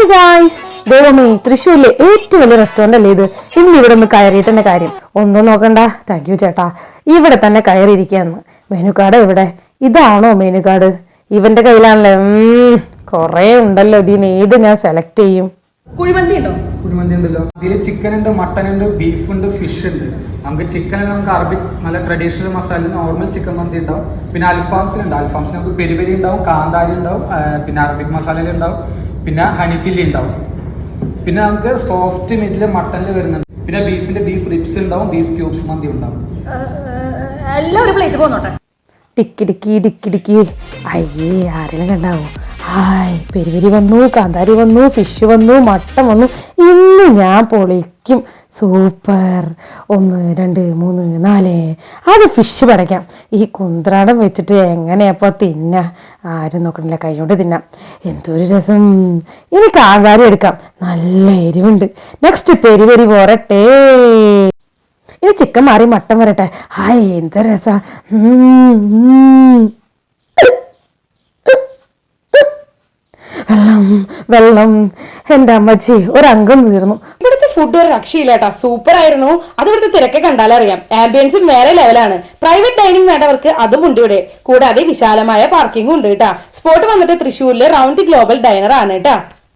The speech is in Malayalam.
ഹായ് ഗായ്സ് ദൈവമേ തൃശ്ശൂരിലെ ഏറ്റവും വലിയ റെസ്റ്റോറന്റ് അല്ലേ ഇത്? ഇന്ന് ഇവിടെ ഒന്ന് കയറിയിട്ടെന്നെ കാര്യം. ഒന്നും നോക്കണ്ട. താങ്ക് യു ചേട്ടാ. ഇവിടെ തന്നെ കയറിയിരിക്കുകയെന്ന് മെനു കാർഡ് ഇവിടെ ഇതാണോ മെനു കാർഡ് ഇവന്റെ കയ്യിലാണല്ലേ? കൊറേ ഉണ്ടല്ലോ ഇതിന്. ഏത് ഞാൻ സെലക്ട് ചെയ്യും. കുഴിമന്തി ഉണ്ടോ? കുഴിമന്തി ഉണ്ടല്ലോ. ഇതിൽ ചിക്കൻ ഉണ്ട് മട്ടൻ ഉണ്ട് ബീഫ് ഉണ്ട് ഫിഷ് ഉണ്ട്. നമുക്ക് ചിക്കൻ നമുക്ക് അറബിക് നല്ല ട്രഡീഷണൽ മസാല നോർമൽ ചിക്കൻ മന്തി ഉണ്ടാവും. പിന്നെ അൽഫാംസിലുണ്ട് അൽഫാംസിൽ നമുക്ക് പെരി പെരി ഉണ്ടാവും കാന്താരി ഉണ്ടാവും പിന്നെ അറബിക് മസാലയിൽ ഉണ്ടാവും. പിന്നെ ഹണി ചില്ലി ഉണ്ടാവും. പിന്നെ നമുക്ക് സോഫ്റ്റ് മീറ്റിൽ മട്ടനിൽ വരുന്നുണ്ട്. പിന്നെ ബീഫിന്റെ ബീഫ് റിപ്സ് ഉണ്ടാവും ബീഫ് ക്യൂബ്സ് മന്തി ഉണ്ടാവും. എല്ലാം ഒരു പ്ലേറ്റ് പോന്നോട്ടെ. ടിക്കി ടിക്കി ടിക്കി ടിക്കി. അയ്യേ ആരെങ്കിലും കണ്ടാവോ? ഹായ് പെരുവരി വന്നു കാന്താരി വന്നു ഫിഷ് വന്നു മട്ടൻ വന്നു. ഇന്ന് ഞാൻ പൊളിക്കും. സൂപ്പർ. ഒന്ന് രണ്ട് മൂന്ന് നാല്. അത് ഫിഷ് പറയാം ഈ കുന്ത്രാടം വെച്ചിട്ട് എങ്ങനെയപ്പോൾ തിന്ന? ആരും നോക്കണില്ല കൈകൊണ്ട് തിന്നാം. എന്തൊരു രസം. ഇനി കാന്താരി എടുക്കാം. നല്ല എരിവുണ്ട്. നെക്സ്റ്റ് പെരുവരി പോരട്ടെ. ഇനി ചിക്കൻ മാറി മട്ടം വരട്ടെ. ഹായ് എന്ത് രസ. വെള്ളം വെള്ളം. എന്റെ അമ്മച്ചി ഒരംഗം തീർന്നു. ഇവിടുത്തെ ഫുഡ് ഒരു രക്ഷയില്ലാട്ടാ സൂപ്പർ ആയിരുന്നു. അത് ഇവിടുത്തെ തിരക്ക് കണ്ടാലറിയാം ആംബിയൻസും വേറെ ലെവലാണ് പ്രൈവറ്റ് ഡൈനിങ് വേണ്ടവർക്ക് അതും ഉണ്ട് ഇവിടെ. കൂടാതെ വിശാലമായ പാർക്കിംഗും ഉണ്ട് കേട്ടാ സ്പോട്ട് വന്നിട്ട് തൃശ്ശൂരിലെ റൗണ്ട് ദി ഗ്ലോബൽ ഡൈനർ ആണ് കേട്ടാ